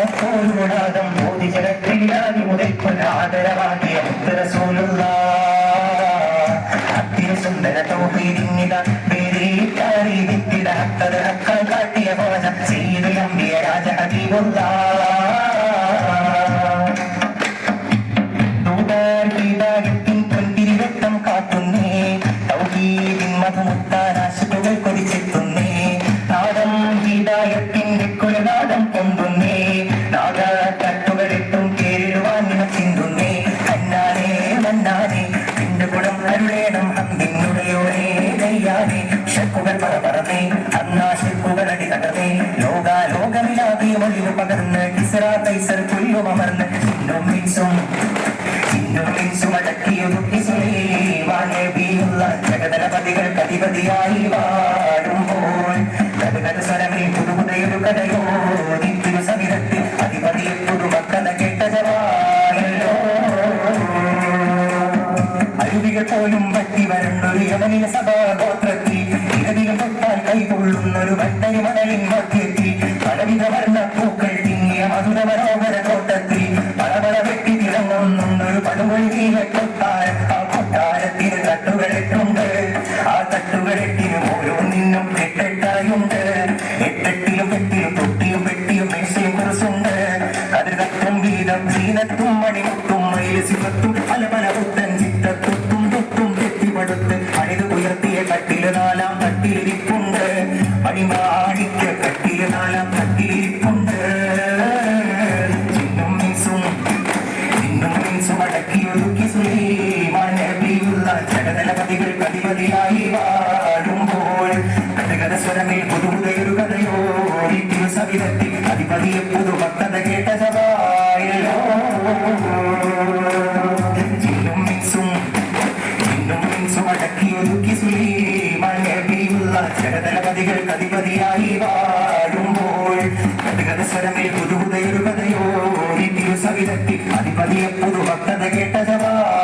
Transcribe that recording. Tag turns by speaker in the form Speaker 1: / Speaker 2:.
Speaker 1: പോരുടാതം ബോധിജനത്തിലാതി മുതൽക്കുന്ന ആദരവാക്കിയ മുത്തരസൂലുള്ള. അത്തിരി സുന്ദര തൗഹീദിന്നിത പേരീട്ടാരി വിത്തിട ഹക്കത് hakka കാട്ടിയ ഭോജം ചെയ്ത് നമ്പിയ രാജ മധുമുത്താനാശുകൾ കൊതിച്ചെത്തുന്നേ. നാദം ഗീതായത്തിന്റെ കുലനാദം പൊന്തുന്നേ. ദയ്യാനേ ഷക്കുകൾ പറ പറന്നേ അന്നാ ഷക്കുകൾ അടി തകർന്നേ ലോകാ ലോകമിലാകെ ഒളിവ് പകർന്ന് ഇസ്രാ കൈസർ പുല്ലുമർന്ന് ചിന്നും മിൻസും ചിന്നും മിൻസും അടക്കിയൊതുക്കി സുലൈമാനബിയുള്ള ജഗതലപതികൾ കതിപതിയായി വാഴുമ്പോൾ കഥകഥ സ്വരമേ പുതുപുതയൊരു കഥയോ നിത്തിരു സമിതത്തിൽ അധിപതിയെ പുതുമക്കഥ കേട്ടതവായല്ലോ. അരുവികൾ പോലും പറ്റി വരണ്ടൊരു സഭാഗോത്രത്തിൽ തൊട്ടാൽ കൈകൊള്ളുന്നൊരു വട്ടരി മണലിൻ മധ്യത്തിൽ പലവിധ വർണ പൂക്കൾ തിങ്ങിയ മധുര മനോഹര തോട്ടത്തിൽ പലപല വെട്ടി തിളങ്ങുന്നൊരു പടുമൊഴി കൊട്ടാരം. ആ കൊട്ടാരത്തിന് തട്ടുകളിട്ടുണ്ട്. ആ തട്ടുകളെട്ടിന് ഓരോന്നിനും എട്ടെട്ടായുണ്ട്. എട്ടെട്ടിലും വെട്ടിലും തൊട്ടിയും വെട്ടിയും മേശയും കുറിച്ചുണ്ട്. അത് തട്ടും വീതം ചീനത്തും മണിമുട്ടും മയിലസിമത്തും പല പല പുത്തൻ ചിത്തത്തും തൊട്ടും തെറ്റിപ്പടുത്ത് അണിത് ഉയർത്തിയ കട്ടിൽ നാലാം ജഗതലപതികൾ അധിപതിയായി വാഴുമ്പോൾ കഥകഥ സ്വരമേ പുതുപുതയൊരു കഥയോ ഇത്തിരു സവിധത്തിൽ അധിപതിയെ പുതു കേട്ട സഭായല്ലോ ചിന്നും മിൻസും ചിന്നും മിൻസും അടക്കിയൊതുക്കി സുലൈമാൻ നബിയുള്ള ജഗതലപതികൾ അധിപതിയായി വാഴുമ്പോൾ കഥകഥ സ്വരമേ പുതുപുതയൊരു കഥയോ ഇത്തിരു സവിധത്തിൽ അധിപതിയെ പുതുമക്കഥ കേട്ട സഭായല്ലോ